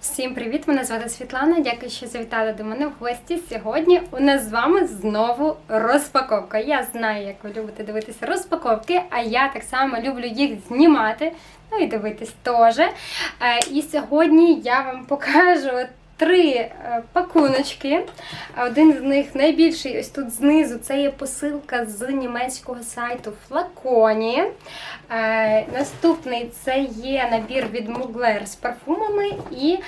Всім привіт! Мене звати Світлана. Дякую, що завітали до мене в гості. Сьогодні у нас з вами знову розпаковка. Я знаю, як ви любите дивитися розпаковки, а я так само люблю їх знімати. Ну і дивитись теж. Е, І сьогодні я вам покажу три е, пакуночки. Один з них найбільший, ось тут знизу, це є посилка з німецького сайту Флаконі. Е, Наступний це є набір від Mugler з парфумами. І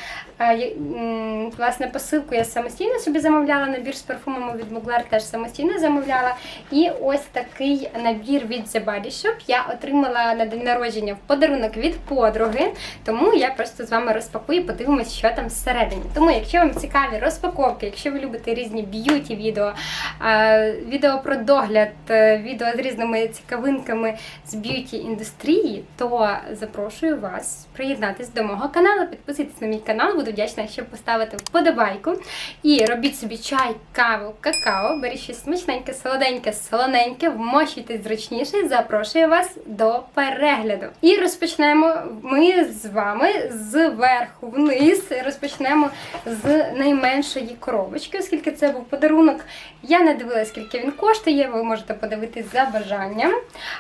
власне посилку я самостійно собі замовляла. Набір з парфумами від Mugler теж самостійно замовляла. І ось такий набір від The Body Shop я отримала на день народження в подарунок від подруги. Тому я просто з вами розпакую і подивимось, що там всередині. Тому, якщо вам цікаві розпаковки, якщо ви любите різні б'юті відео, про догляд, е, відео з різними цікавинками з б'юті індустрії, то запрошую вас приєднатись до мого каналу, підписуйтесь на мій канал, буду вдячна, якщо поставите вподобайку. І робіть собі чай, каву, какао, беріть щось смачненьке, солоденьке, солоненьке, вмощуйтесь зручніше, запрошую вас до перегляду. І розпочнемо ми з вами зверху вниз. Розпочнемо з найменшої коробочки, оскільки це був подарунок. Я не дивилася, скільки він коштує, ви можете подивитись за бажанням.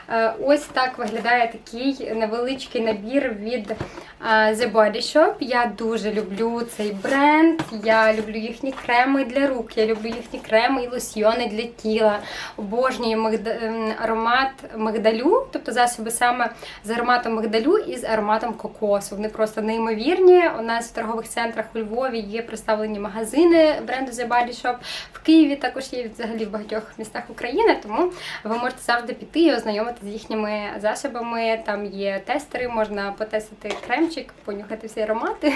Е, Ось так виглядає такий невеличкий набір від е, The Body Shop. Я дуже люблю цей бренд. Я люблю їхні креми для рук, я люблю їхні креми і лосьйони для тіла. Обожнюю ем, аромат мигдалю, тобто засоби саме з ароматом мигдалю і з ароматом кокосу. Вони просто неймовірні. У нас в торгових центрах у Львові є представлені магазини бренду The Body Shop. В Києві також є взагалі в багатьох містах України, тому ви можете завжди піти і ознайомитися з їхніми засобами. Там є тестери, можна потестити кремчик, понюхати всі аромати.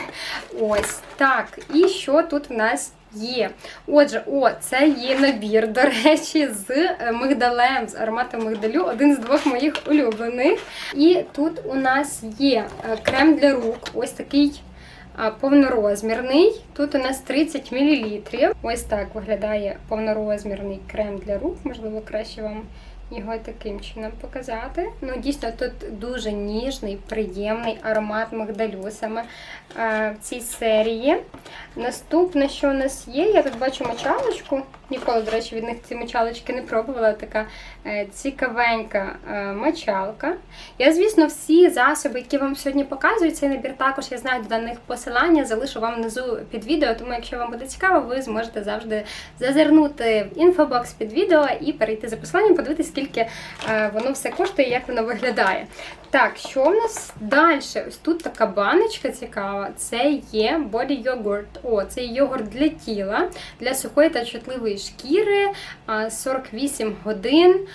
Ось так. І що тут в нас? Є. Отже, о, це є набір, до речі, з е, мигдалем, з ароматом мигдалю, один з двох моїх улюблених. І тут у нас є е, крем для рук, ось такий повнорозмірний. Тут у нас 30 мл. Ось так виглядає повнорозмірний крем для рук. Можливо, краще вам його таким чином показати. Ну, дійсно, тут дуже ніжний, приємний аромат мигдалю саме е, в цій серії. Наступне, що у нас є, я тут бачу мочалочку. Ніколи, до речі, від них ці мочалочки не пробувала. Така е, цікавенька е, мочалка. Я, звісно, всі засоби, які вам сьогодні показую, цей набір також я знаю до них посилання, залишу вам внизу під відео. Тому, якщо вам буде цікаво, ви зможете завжди зазирнути в інфобокс під відео і перейти за посиланням, подивитися, скільки е, воно все коштує, як воно виглядає. Так, що в нас далі? Ось тут така баночка цікава. Це є Body Yogurt. О, це йогурт для тіла, для сухої та чутливої шкіри. а, 48 годин.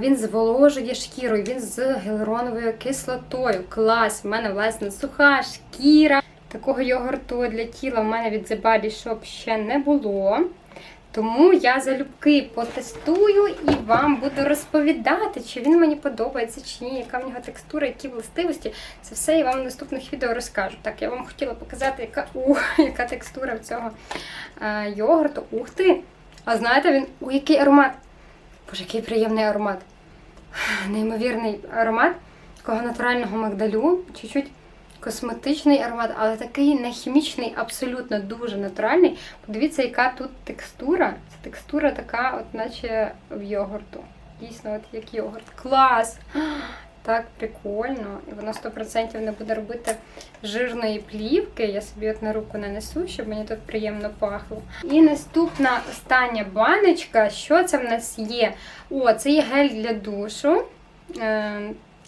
Він зволожує шкіру, і він з гіалуроновою кислотою. Клас! У мене, власне, суха шкіра. Такого йогурту для тіла в мене від The Body Shop ще не було. Тому я залюбки потестую і вам буду розповідати, чи він мені подобається, чи ні, яка в нього текстура, які властивості. Це все я вам в наступних відео розкажу. Так, я вам хотіла показати, яка, у, яка текстура в цього е, йогурту. Ух ти! А знаєте, він у який аромат? Боже, який приємний аромат. Неймовірний аромат такого натурального мигдалю. Чуть-чуть косметичний аромат, але такий не хімічний, абсолютно дуже натуральний. Подивіться, яка тут текстура. Це текстура така, от наче в йогурту. Дійсно, от як йогурт. Клас! Так прикольно. І воно 100% не буде робити жирної плівки. Я собі от на руку нанесу, щоб мені тут приємно пахло. І наступна остання баночка. Що це в нас є? О, це є гель для душу.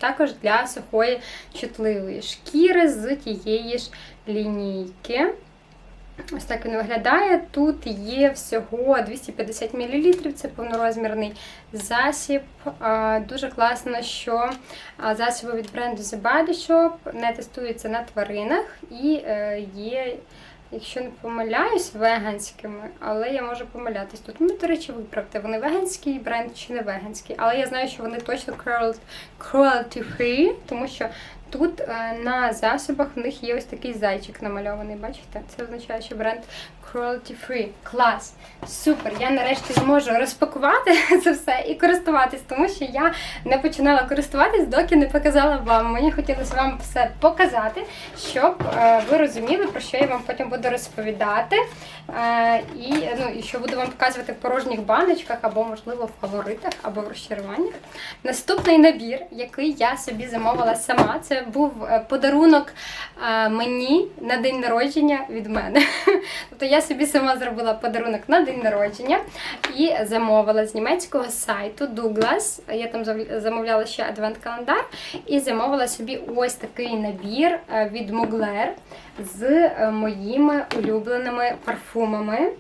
Також для сухої чутливої шкіри з тієї ж лінійки. Ось так він виглядає. Тут є всього 250 мл, це повнорозмірний засіб. Дуже класно, що а, засоби від бренду The Body Shop не тестуються на тваринах і е, є, якщо не помиляюсь, веганськими, але я можу помилятись. Тут, ну, до речі, виправте, вони веганський бренд чи не веганський, але я знаю, що вони точно cruelty- free, тому що Тут е, на засобах в них є ось такий зайчик намальований. Бачите? Це означає, що бренд cruelty free. Клас! Супер! Я нарешті зможу розпакувати це все і користуватись, тому що я не починала користуватись, доки не показала вам. Мені хотілося вам все показати, щоб е, ви розуміли, про що я вам потім буду розповідати. Е, і, ну, і що буду вам показувати в порожніх баночках, або, можливо, в фаворитах, або в розчаруваннях. Наступний набір, який я собі замовила сама, це був е, подарунок е, мені на день народження від мене. Тобто я собі сама зробила подарунок на день народження і замовила з німецького сайту Douglas. Я там замовляла ще адвент-календар і замовила собі ось такий набір е, від Mugler з моїми улюбленими парфумами.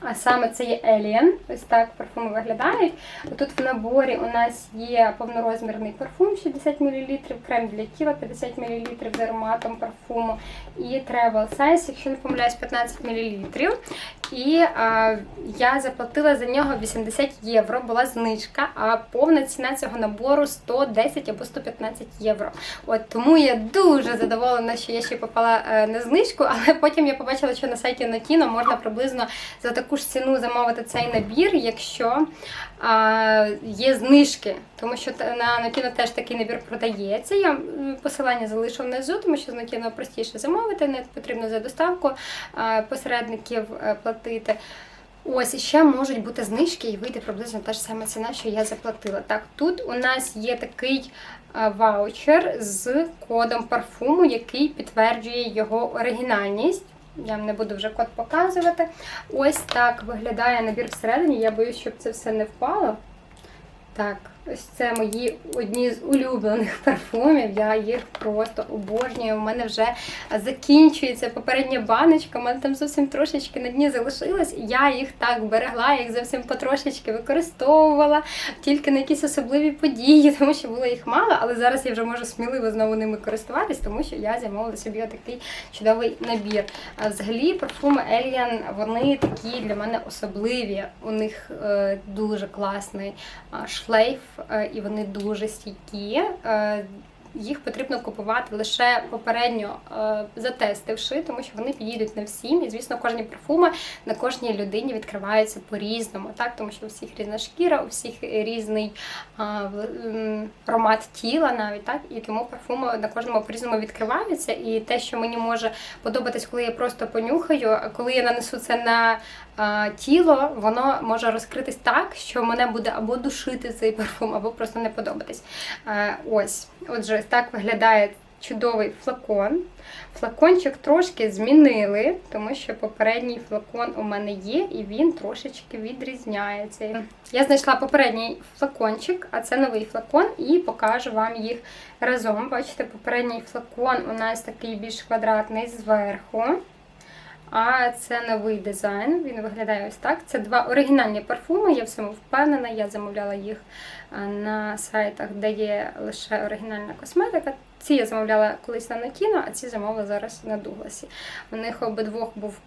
А саме це є Alien. Ось так парфуми виглядають. Тут в наборі у нас є повнорозмірний парфум 60 мл, крем для тіла 50 мл з ароматом парфуму і Travel Size, якщо не помиляюсь, 15 мл. І а, я заплатила за нього 80 євро, була знижка, а повна ціна цього набору 110 або 115 євро. От тому я дуже задоволена, що я ще попала е, на знижку, але потім я побачила, що на сайті Notino можна приблизно за таку ж ціну замовити цей набір, якщо а, є знижки. Тому що на Notino теж такий набір продається. Я посилання залишу внизу, тому що з Notino простіше замовити, не потрібно за доставку а, посередників е, платити. Ось і ще можуть бути знижки і вийде приблизно та ж сама ціна, що я заплатила. Так, тут у нас є такий е, ваучер з кодом парфуму, який підтверджує його оригінальність. Я вам не буду вже код показувати. Ось так виглядає набір всередині. Я боюсь, щоб це все не впало. Так, ось це мої одні з улюблених парфумів. Я їх просто обожнюю. У мене вже закінчується попередня баночка. У мене там зовсім трошечки на дні залишилось. Я їх так берегла, їх зовсім потрошечки використовувала тільки на якісь особливі події, тому що було їх мало. Але зараз я вже можу сміливо знову ними користуватись, тому що я замовила собі отакий чудовий набір. А взагалі парфуми Alien, вони такі для мене особливі. У них е, дуже класний шлейф, і вони дуже стійкі. Е, їх потрібно купувати лише попередньо е, затестивши, тому що вони підійдуть не всім. І звісно, кожні парфуми на кожній людині відкриваються по-різному, так тому що у всіх різна шкіра, у всіх різний аромат тіла, навіть так, і тому парфуми на кожному по-різному відкриваються. І те, що мені може подобатись, коли я просто понюхаю, коли я нанесу це на тіло, воно може розкритись так, що мене буде або душити цей парфум, або просто не подобатись. Ось, отже, так виглядає чудовий флакон. Флакончик трошки змінили, тому що попередній флакон у мене є, і він трошечки відрізняється. Я знайшла попередній флакончик, а це новий флакон, і покажу вам їх разом. Бачите, попередній флакон у нас такий більш квадратний зверху. А це новий дизайн. Він виглядає ось так. Це два оригінальні парфуми. Я в цьому впевнена. Я замовляла їх на сайтах, де є лише оригінальна косметика. Ці я замовляла колись на Notino, а ці замовила зараз на Дугласі. У них обидвох був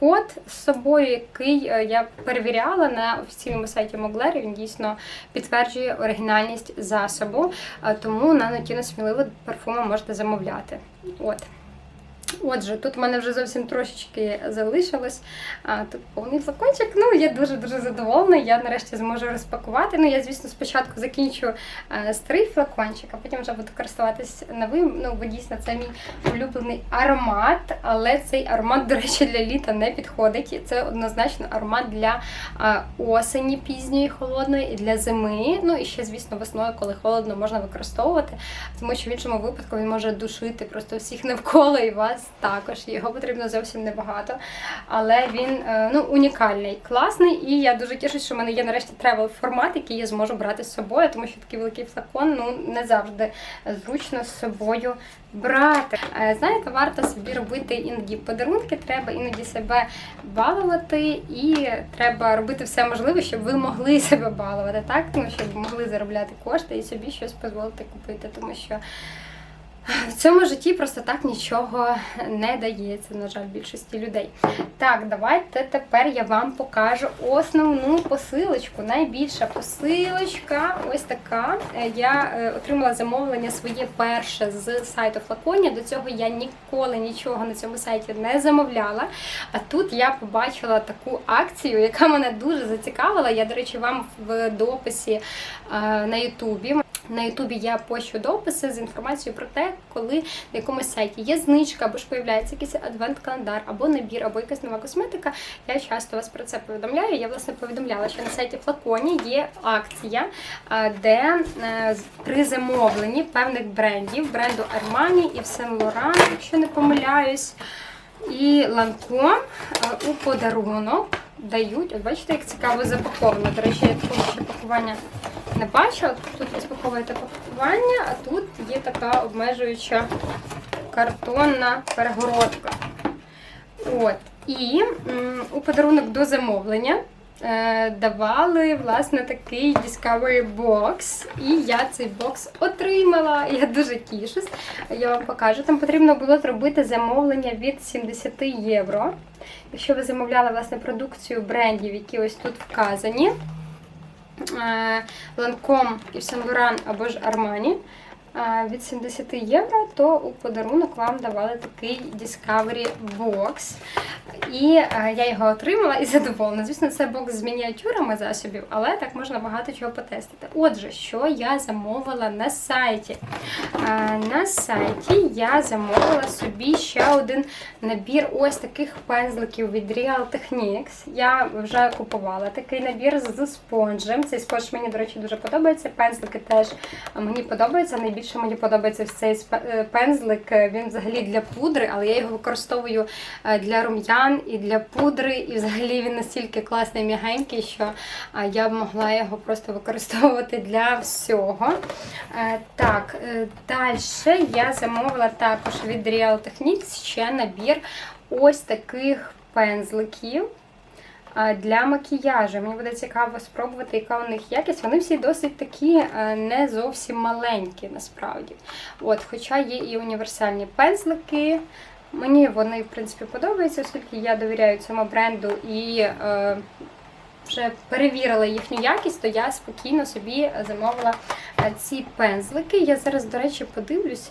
код з собою, який е, я перевіряла на офіційному сайті Моглері. Він дійсно підтверджує оригінальність засобу. Тому на Notino сміливо парфуми можете замовляти. От. Отже, тут в мене вже зовсім трошечки залишилось. А, тут повний флакончик. Ну, я дуже-дуже задоволена. Я нарешті зможу розпакувати. Ну, я, звісно, спочатку закінчу е, старий флакончик, а потім вже буду користуватись новим. Ну, бо дійсно це мій улюблений аромат, але цей аромат, до речі, для літа не підходить. Це однозначно аромат для е, осені пізньої, холодної і для зими. Ну і ще, звісно, весною, коли холодно, можна використовувати, тому що в іншому випадку він може душити просто всіх навколо і вас також. Його потрібно зовсім небагато. Але він е, ну, унікальний, класний, і я дуже тішусь, що в мене є нарешті тревел формат, який я зможу брати з собою, тому що такий великий флакон ну, не завжди зручно з собою брати. Е, Знаєте, варто собі робити іноді подарунки, треба іноді себе балувати, і треба робити все можливе, щоб ви могли себе балувати, так? Ну, щоб могли заробляти кошти і собі щось дозволити купити, тому що. В цьому житті просто так нічого не дається, на жаль, більшості людей. Так, давайте тепер я вам покажу основну посилочку. Найбільша посилочка, ось така. Е, Я е, отримала замовлення своє перше з сайту Флаконі. До цього я ніколи нічого на цьому сайті не замовляла. А тут я побачила таку акцію, яка мене дуже зацікавила. Я, до речі, вам в дописі е, на Ютубі. На Ютубі я пощу дописи з інформацією про те, коли на якомусь сайті є знижка, або ж появляється якийсь адвент-календар, або набір, або якась нова косметика. Я часто вас про це повідомляю. Я власне повідомляла, що на сайті Флаконі є акція, де е, при замовленні певних брендів, бренду Armani і Saint Laurent, якщо не помиляюсь, і Lancome е, у подарунок дають. От бачите, як цікаво запаковано. До речі, я ще пакування не бачу. Тут розпаковуєте пакування, а тут є така обмежуюча картонна перегородка. От. І у подарунок до замовлення е, давали власне такий Discovery Box. І я цей бокс отримала. Я дуже тішусь. Я вам покажу. Там потрібно було зробити замовлення від 70 євро. Якщо ви замовляли власне продукцію брендів, які ось тут вказані. Е, Lancome і Saint Laurent або ж е, від 70 євро, то у подарунок вам давали такий Discovery Box. І е, я його отримала і задоволена. Звісно, це бокс з мініатюрами засобів, але так можна багато чого потестити. Отже, що я замовила на сайті? Е, На сайті я замовила собі ще один набір ось таких пензликів від Real Techniques. Я вже купувала такий набір з спонжем. Цей спонж мені, до речі, дуже подобається. Пензлики теж мені подобаються. Найбільше мені подобається цей е, пензлик. Він взагалі для пудри, але я його використовую е, для рум'ян і для пудри. І взагалі він настільки класний, м'ягенький, що я б могла його просто використовувати для всього. Е, Так, далі я замовила також від Real Techniques ще набір ось таких пензликів для макіяжу. Мені буде цікаво спробувати, яка у них якість. Вони всі досить такі е, не зовсім маленькі, насправді. От, хоча є і універсальні пензлики. Мені вони, в принципі, подобаються, оскільки я довіряю цьому бренду і е, вже перевірила їхню якість, то я спокійно собі замовила е, ці пензлики. Я зараз, до речі, подивлюсь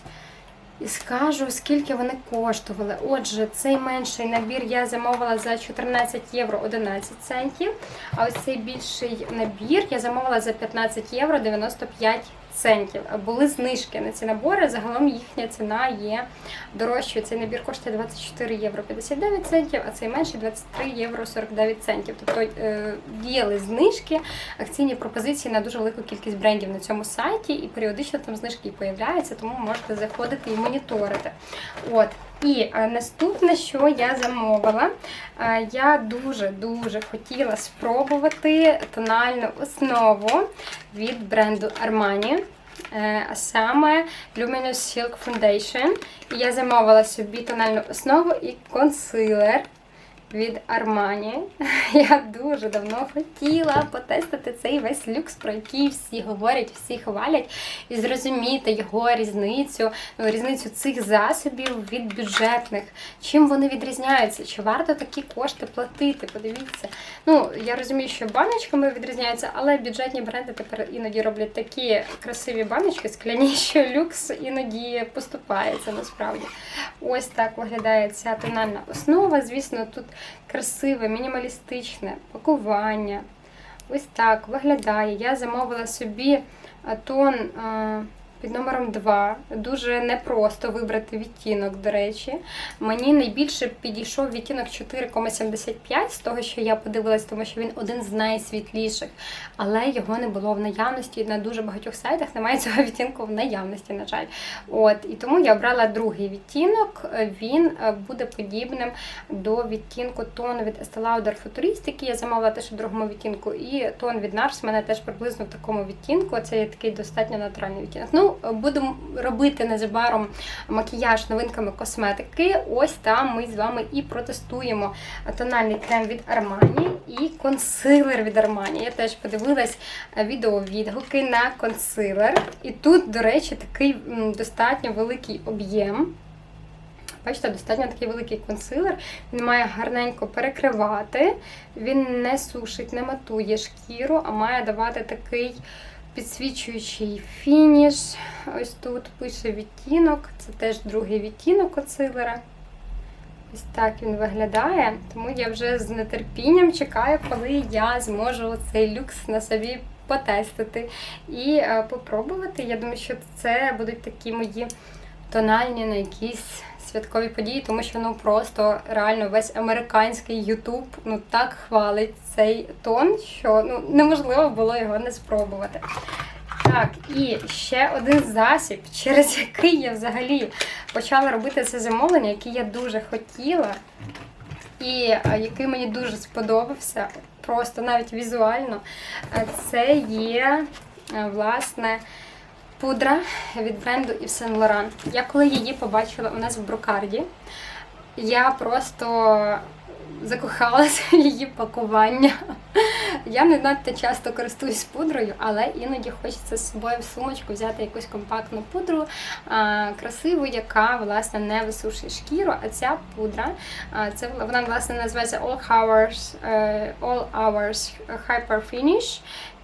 і скажу, скільки вони коштували. Отже, цей менший набір я замовила за 14 євро 11 центів. А ось цей більший набір я замовила за 15 євро 95 центів. Були знижки на ці набори. Загалом їхня ціна є дорожчою. Цей набір коштує 24 євро 59 центів, а цей менший 23 євро 49 центів. Тобто е, діяли знижки, акційні пропозиції на дуже велику кількість брендів на цьому сайті, і періодично там знижки появляються, тому можете заходити і моніторити. От. І е, наступне, що я замовила, е, я дуже-дуже хотіла спробувати тональну основу від бренду Armani. Е, А саме Luminous Silk Foundation. І я замовила собі тональну основу і консилер від Armani. Я дуже давно хотіла потестити цей весь люкс, про який всі говорять, всі хвалять, і зрозуміти його різницю, ну, різницю цих засобів від бюджетних. Чим вони відрізняються? Чи варто такі кошти платити? Подивіться. Ну, я розумію, що баночками відрізняються, але бюджетні бренди тепер іноді роблять такі красиві баночки скляні, що люкс іноді поступається насправді. Ось так виглядає ця тональна основа. Звісно, тут красиве, мінімалістичне пакування. Ось так виглядає. Я замовила собі тон під номером 2. Дуже непросто вибрати відтінок, до речі. Мені найбільше підійшов відтінок 4,75 з того, що я подивилась, тому що він один з найсвітліших. Але його не було в наявності. На дуже багатьох сайтах немає цього відтінку в наявності, на жаль. От, і тому я обрала другий відтінок. Він е, буде подібним до відтінку тону від Estee Lauder Futurist, який я замовила теж у другому відтінку. І тон від NARS в мене теж приблизно в такому відтінку. Це є такий достатньо натуральний відтінок. Ну, будемо робити незабаром макіяж новинками косметики. Ось там ми з вами і протестуємо тональний крем від Armani і консилер від Armani. Я теж подивилась відеовідгуки на консилер. І тут, до речі, такий достатньо великий об'єм. Бачите, достатньо такий великий консилер. Він має гарненько перекривати, він не сушить, не матує шкіру, а має давати такий підсвічуючий фініш. Ось тут пише відтінок, це теж другий відтінок консилера. Ось так він виглядає. Тому я вже з нетерпінням чекаю, коли я зможу цей люкс на собі потестити і е, попробувати. Я думаю, що це будуть такі мої тональні на якісь святкові події, тому що ну просто реально весь американський Ютуб ну так хвалить цей тон, що ну неможливо було його не спробувати. Так, і ще один засіб, через який я взагалі почала робити це замовлення, який я дуже хотіла, і е, який мені дуже сподобався, просто навіть візуально. Е, Це є е, власне пудра від бренду Yves Saint Laurent. Я коли її побачила у нас в брокарді, я просто закохалася в її пакування. Я не надто часто користуюсь пудрою, але іноді хочеться з собою в сумочку взяти якусь компактну пудру, красиву, яка власне не висушує шкіру. А ця пудра, це вона власне називається All Hours, е, All Hours Hyper Finish.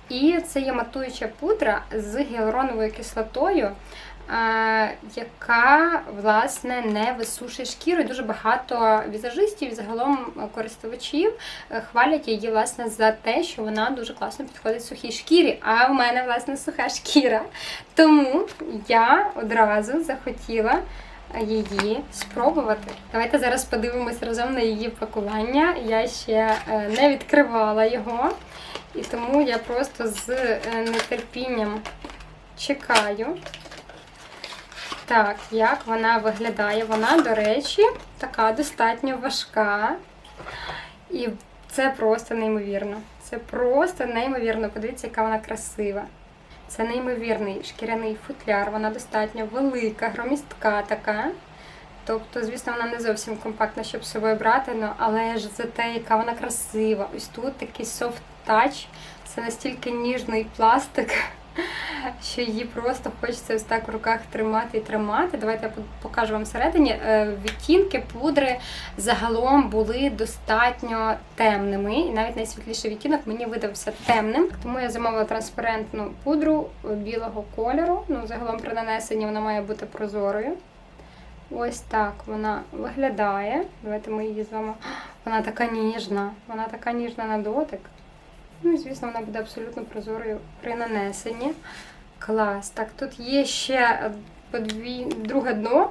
І це є матуюча пудра з гіалуроновою кислотою, е, яка власне не висушує шкіру. Дуже багато візажистів загалом користувачів е, хвалять її власне за те, що вона дуже класно підходить сухій шкірі. А в мене власне суха шкіра. Тому я одразу захотіла. Її спробувати. Давайте зараз подивимось разом на її пакування. Я ще е, не відкривала його. І тому я просто з е, нетерпінням чекаю. Так, як вона виглядає? Вона, до речі, така достатньо важка. І це просто неймовірно. Це просто неймовірно. Подивіться, яка вона красива. Це неймовірний шкіряний футляр. Вона достатньо велика, громістка така. Тобто, звісно, вона не зовсім компактна, щоб з собою брати, але ж за те, яка вона красива. Ось тут такий touch. Це настільки ніжний пластик, що її просто хочеться ось так в руках тримати і тримати. Давайте я покажу вам всередині. Е, Відтінки пудри загалом були достатньо темними, і навіть найсвітліший відтінок мені видався темним. Тому я замовила транспарентну пудру білого кольору. Ну, загалом при нанесенні вона має бути прозорою. Ось так вона виглядає. Давайте ми її з вами. Вона така ніжна, вона така ніжна на дотик. Ну і звісно, вона буде абсолютно прозорою при нанесенні. Клас. Так, тут є ще подві... друге дно.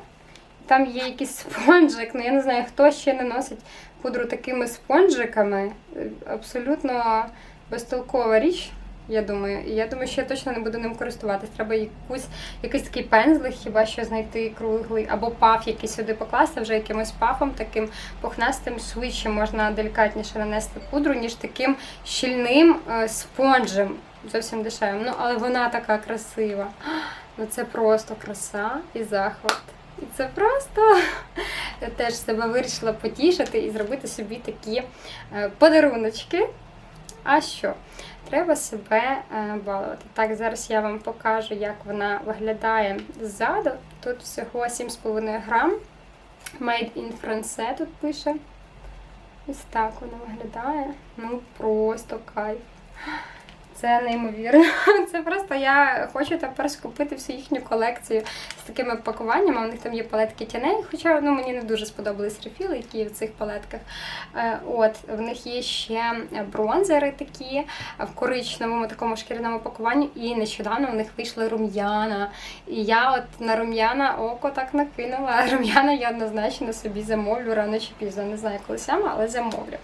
Там є якийсь спонжик. Ну я не знаю, хто ще не носить пудру такими спонжиками. Абсолютно безтолкова річ. Я думаю, я думаю, що я точно не буду ним користуватись. Треба якусь якийсь такий пензлик, хіба що знайти круглий, або паф якийсь сюди покласти, вже якимось пафом, таким пухнастим, швидше можна делікатніше нанести пудру, ніж таким щільним е, спонжем. Зовсім дешевим. Ну, але вона така красива. Ну це просто краса і захват. І це просто я теж себе вирішила потішити і зробити собі такі е, подаруночки. А що? Треба себе е, балувати. Так, зараз я вам покажу, як вона виглядає ззаду. Тут всього 7,5 грам. Made in France тут пише. Ось так вона виглядає. Ну, просто кайф. Це неймовірно. Це просто я хочу тепер скупити всю їхню колекцію з такими пакуваннями. У них там є палетки тіней, хоча ну, мені не дуже сподобались рефіли, які в цих палетках. Е, От, В них є ще бронзери такі в коричневому такому шкіряному пакуванні, і нещодавно у них вийшли рум'яна. І я от на рум'яна око так накинула. Рум'яна я однозначно собі замовлю рано чи пізно. Не знаю, коли саме, але замовлю.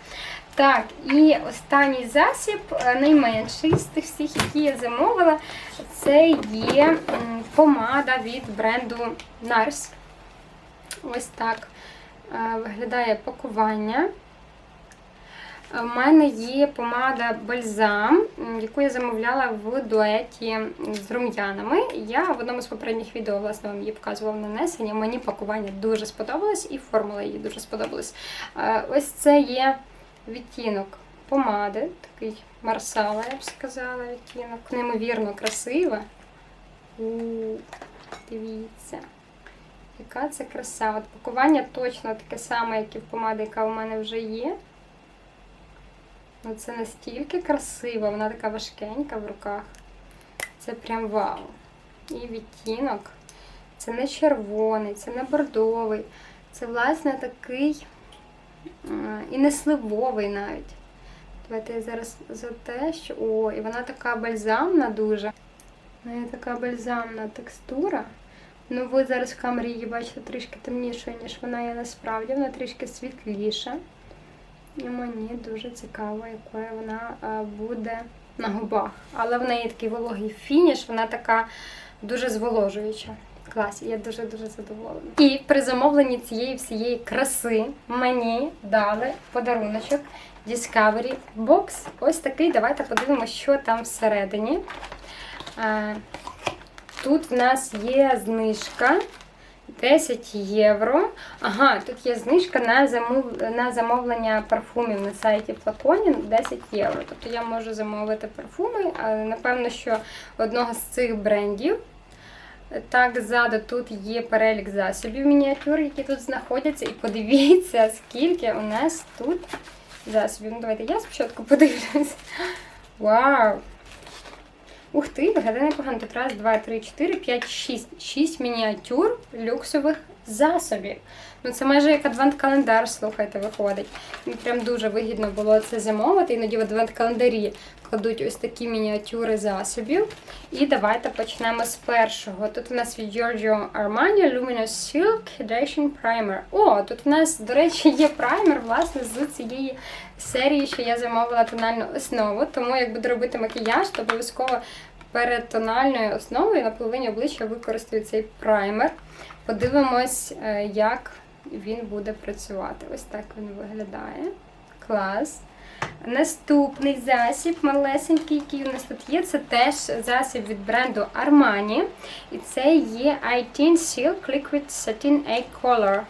Так, і останній засіб, е, найменший з тих всіх, які я замовила, це є помада від бренду NARS. Ось так е, виглядає пакування. У мене є помада бальзам, яку я замовляла в дуеті з рум'янами. Я в одному з попередніх відео власне вам її показувала нанесення. Мені пакування дуже сподобалось і формула її дуже сподобалась. Е, Ось це є відтінок помади, такий марсала, я б сказала, відтінок. Неймовірно красива. У, Дивіться. Яка це краса. От пакування точно таке саме, як і в помади, яка у мене вже є. Ну, це настільки красиво, вона така важкенька в руках. Це прям вау. І відтінок. Це не червоний, це не бордовий. Це, власне, такий і не сливовий навіть. Давайте я зараз за те, що. О, і вона така бальзамна дуже. В неї така бальзамна текстура. Ну, ви зараз в камері її бачите трішки темнішою, ніж вона є насправді, вона трішки світліша. І мені дуже цікаво, якою вона буде на губах. Але в неї такий вологий фініш, вона така дуже зволожуюча. Клас, я дуже-дуже задоволена. І при замовленні цієї всієї краси мені дали подаруночок Discovery Box. Ось такий. Давайте подивимося, що там всередині. Е, Тут в нас є знижка 10 євро. Ага, тут є знижка на замов... на замовлення парфумів на сайті Флаконін 10 євро. Тобто я можу замовити парфуми, але напевно, що одного з цих брендів. Так, ззаду тут є перелік засобів мініатюр, які тут знаходяться. І подивіться, скільки у нас тут засобів. Ну, давайте я спочатку подивлюсь. Вау! Ух ти, виглядає непогано. Тут раз, два, три, чотири, п'ять, шість. Шість мініатюр люксових засобів. Ну це майже як адвент-календар, слухайте, виходить. Мені прям дуже вигідно було це замовити. Іноді в адвент-календарі кладуть ось такі мініатюри засобів. І давайте почнемо з першого. Тут у нас від Giorgio Armani Luminous Silk Hydration Primer. О, тут у нас, до речі, є праймер, власне, з цієї серії, що я замовила тональну основу. Тому як буду робити макіяж, то обов'язково перед тональною основою на половині обличчя використаю цей праймер. Подивимось, е, як він буде працювати. Ось так він виглядає. Клас. Наступний засіб малесенький, який у нас тут є, це теж засіб від бренду Armani. І це є I-Teen Silk Liquid Satin A Color.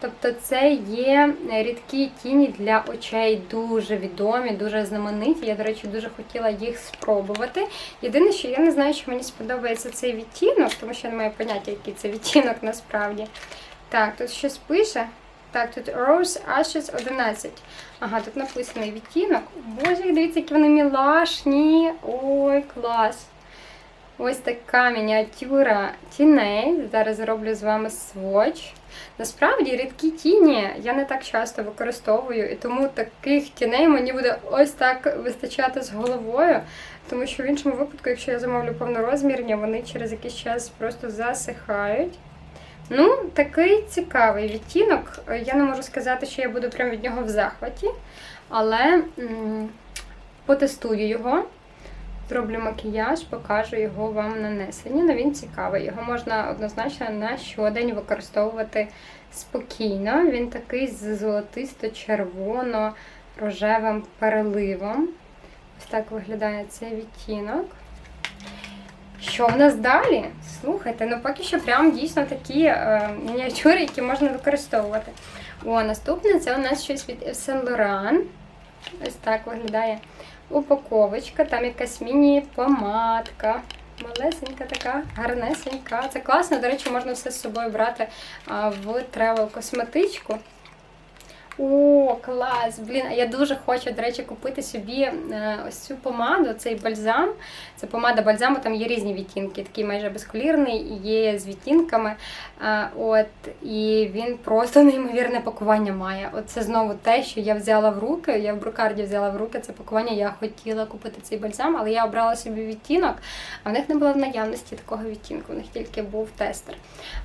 Тобто це є рідкі тіні для очей, дуже відомі, дуже знамениті. Я, до речі, дуже хотіла їх спробувати. Єдине, що я не знаю, чи мені сподобається цей відтінок, тому що я не маю поняття, який це відтінок насправді. Так, тут щось пише. Так, тут Rose Ashes 11. Ага, тут написаний відтінок. Боже, дивіться, які вони мілашні. Ой, клас. Ось така мініатюра тіней. Зараз зроблю з вами сводч. Насправді рідкі тіні я не так часто використовую, і тому таких тіней мені буде ось так вистачати з головою. Тому що в іншому випадку, якщо я замовлю повнорозмірні, вони через якийсь час просто засихають. Ну, такий цікавий відтінок. Я не можу сказати, що я буду прям від нього в захваті, але потестую його. Зроблю макіяж, покажу його вам нанесення. Ну, він цікавий. Його можна однозначно на щодень використовувати спокійно. Він такий з золотисто-червоно-рожевим переливом. Ось так виглядає цей відтінок. Що в нас далі? Слухайте, ну поки що прям дійсно такі е, мініатюри, які можна використовувати. О, наступне це у нас щось від Saint Laurent. Ось так виглядає упаковочка, там якась міні-помадка. Малесенька така, гарнесенька. Це класно, до речі, можна все з собою брати в тревел косметичку. О, клас! Блін, я дуже хочу, до речі, купити собі е, ось цю помаду, цей бальзам. Це помада бальзаму, там є різні відтінки, такий майже безколірний, є з відтінками. От, І він просто неймовірне пакування має. От це знову те, що я взяла в руки. Я в брукарді взяла в руки це пакування. Я хотіла купити цей бальзам, але я обрала собі відтінок, а в них не було в наявності такого відтінку, в них тільки був тестер.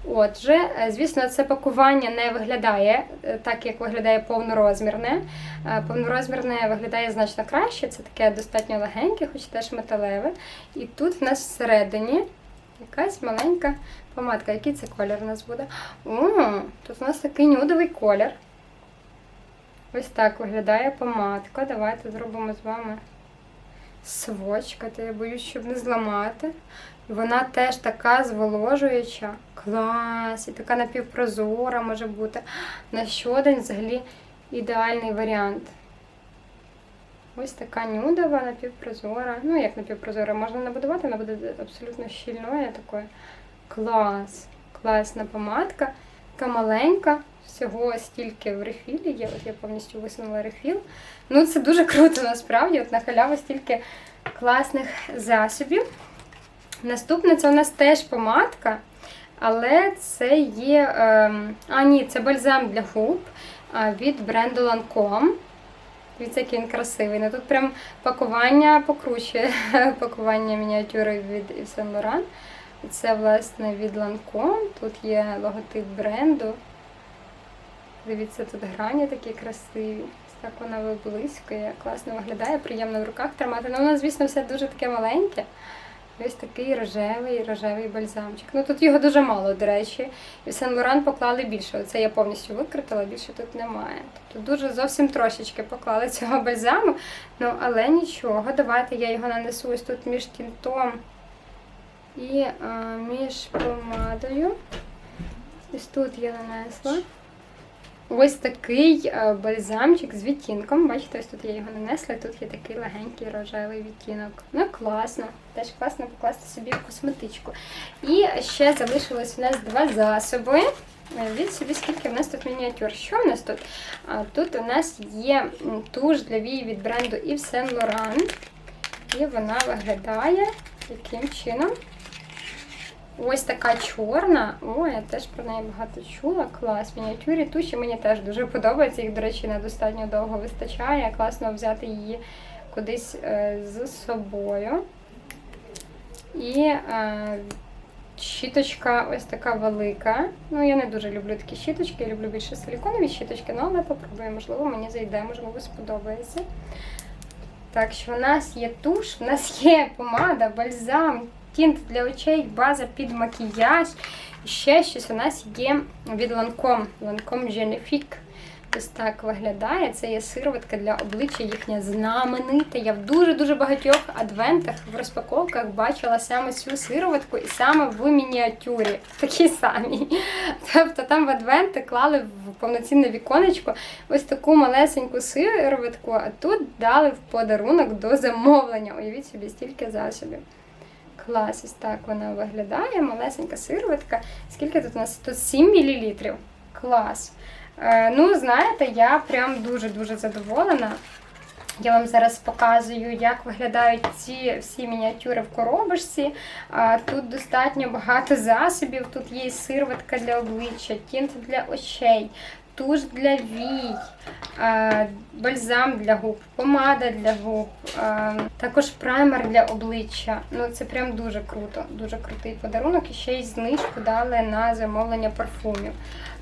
Отже, е, звісно, це пакування не виглядає е, так, як виглядає повнорозмірне. Е, Повнорозмірне виглядає значно краще, це таке достатньо легеньке, хоч теж металеве. І тут в нас всередині якась маленька помадка. Який це колір у нас буде? О, тут у нас такий нюдовий колір. Ось так виглядає помадка. Давайте зробимо з вами свочка, то я боюсь, щоб не зламати. Вона теж така зволожуюча. Клас! І така напівпрозора може бути. На щодень взагалі ідеальний варіант. Ось така нюдова, напівпрозора. Ну, як напівпрозора, можна набудувати, вона буде абсолютно щільною такою. Клас! Класна помадка. Така маленька. Всього стільки в рефілі є. От я повністю висунула рефіл. Ну, це дуже круто насправді. От на халяву стільки класних засобів. Наступне це у нас теж помадка, але це є. ем, а, ні, це бальзам для губ а, від бренду Lancome. Дивіться, який він красивий. Ну, тут прям пакування покруче пакування мініатюри від Yves Saint Laurent. Це, власне, від Lancome. Тут є логотип бренду. Дивіться, тут грані такі красиві. Так вона виблискує, класно виглядає, приємно в руках тримати. Ну, воно, звісно, все дуже таке маленьке. Ось такий рожевий, рожевий бальзамчик. Ну тут його дуже мало, до речі. І в Сен Лоран поклали більше. Оце я повністю викритила, більше тут немає. Тобто дуже зовсім трошечки поклали цього бальзаму. Ну, але нічого. Давайте я його нанесу ось тут між тінтом і а, між помадою. Ось тут я нанесла. Ось такий е, бальзамчик з відтінком. Бачите, ось тут я його нанесла, тут є такий легенький рожевий відтінок. Ну, класно. Теж класно покласти собі в косметичку. І ще залишилось у нас два засоби. Е, Від собі скільки в нас тут мініатюр. Що в нас тут? Тут у нас є туш для вій від бренду Yves Saint Laurent. І вона виглядає яким чином? Ось така чорна. О, я теж про неї багато чула. Клас. Мініатюрі туші мені теж дуже подобається. Їх, до речі, не достатньо довго вистачає. Класно взяти її кудись е, з собою. І е, щіточка ось така велика. Ну, я не дуже люблю такі щіточки, я люблю більше силіконові щіточки, ну, але попробую, можливо, мені зайде, можливо, сподобається. Так що у нас є туш, у нас є помада, бальзам, тінт для очей, база під макіяж. І ще щось у нас є від Lancome. Lancome Genifique. Ось так виглядає. Це є сироватка для обличчя їхня знаменита. Я в дуже-дуже багатьох адвентах в розпаковках бачила саме цю сироватку і саме в мініатюрі. Такі самі. Тобто там в адвенти клали в повноцінне віконечко ось таку малесеньку сироватку, а тут дали в подарунок до замовлення. Уявіть собі, стільки засобів. Клас, ось так вона виглядає. Малесенька сироватка. Скільки тут у нас? Тут 7 мл. Клас. Е, ну, знаєте, я прям дуже-дуже задоволена. Я вам зараз показую, як виглядають ці всі мініатюри в коробочці. Тут достатньо багато засобів. Тут є сироватка для обличчя, тінт для очей, туш для вій, бальзам для губ, помада для губ, також праймер для обличчя. Ну це прям дуже круто, дуже крутий подарунок. І ще й знижку дали на замовлення парфумів.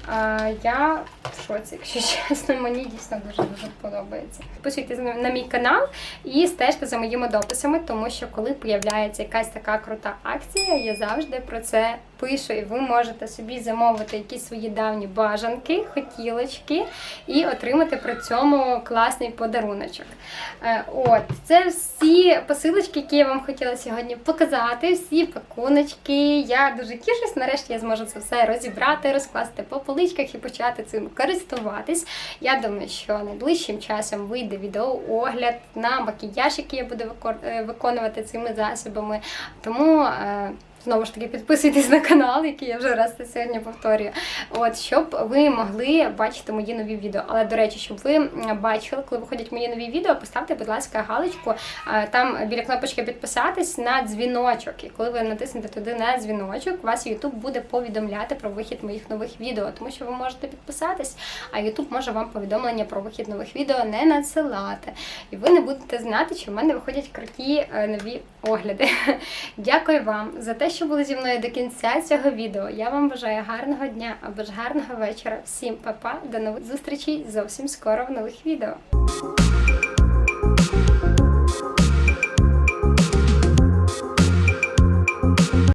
А, я в шоці, якщо чесно, мені дійсно дуже дуже подобається. Підписуйтесь на мій канал і стежте за моїми дописами, тому що коли появляється якась така крута акція, я завжди про це пишу, і ви можете собі замовити якісь свої давні бажанки, хотілочки і отримати при цьому класний подаруночок. Е, От, це всі посилочки, які я вам хотіла сьогодні показати, всі пакуночки. Я дуже тішусь. Нарешті я зможу це все розібрати, розкласти по поличках і почати цим користуватись. Я думаю, що найближчим часом вийде відеоогляд на макіяж, який я буду е, виконувати цими засобами. Тому. Знову ж таки, підписуйтесь на канал, який я вже раз сьогодні повторюю. От щоб ви могли бачити мої нові відео. Але до речі, щоб ви бачили, коли виходять мої нові відео, поставте, будь ласка, галочку е, там біля кнопочки підписатись на дзвіночок. І коли ви натиснете туди на дзвіночок, вас YouTube буде повідомляти про вихід моїх нових відео, тому що ви можете підписатись, а YouTube може вам повідомлення про вихід нових відео не надсилати. І ви не будете знати, що в мене виходять круті е, нові огляди. Дякую вам за те, що були зі мною до кінця цього відео. Я вам бажаю гарного дня або ж гарного вечора. Всім па-па, до нових зустрічей зовсім скоро в нових відео.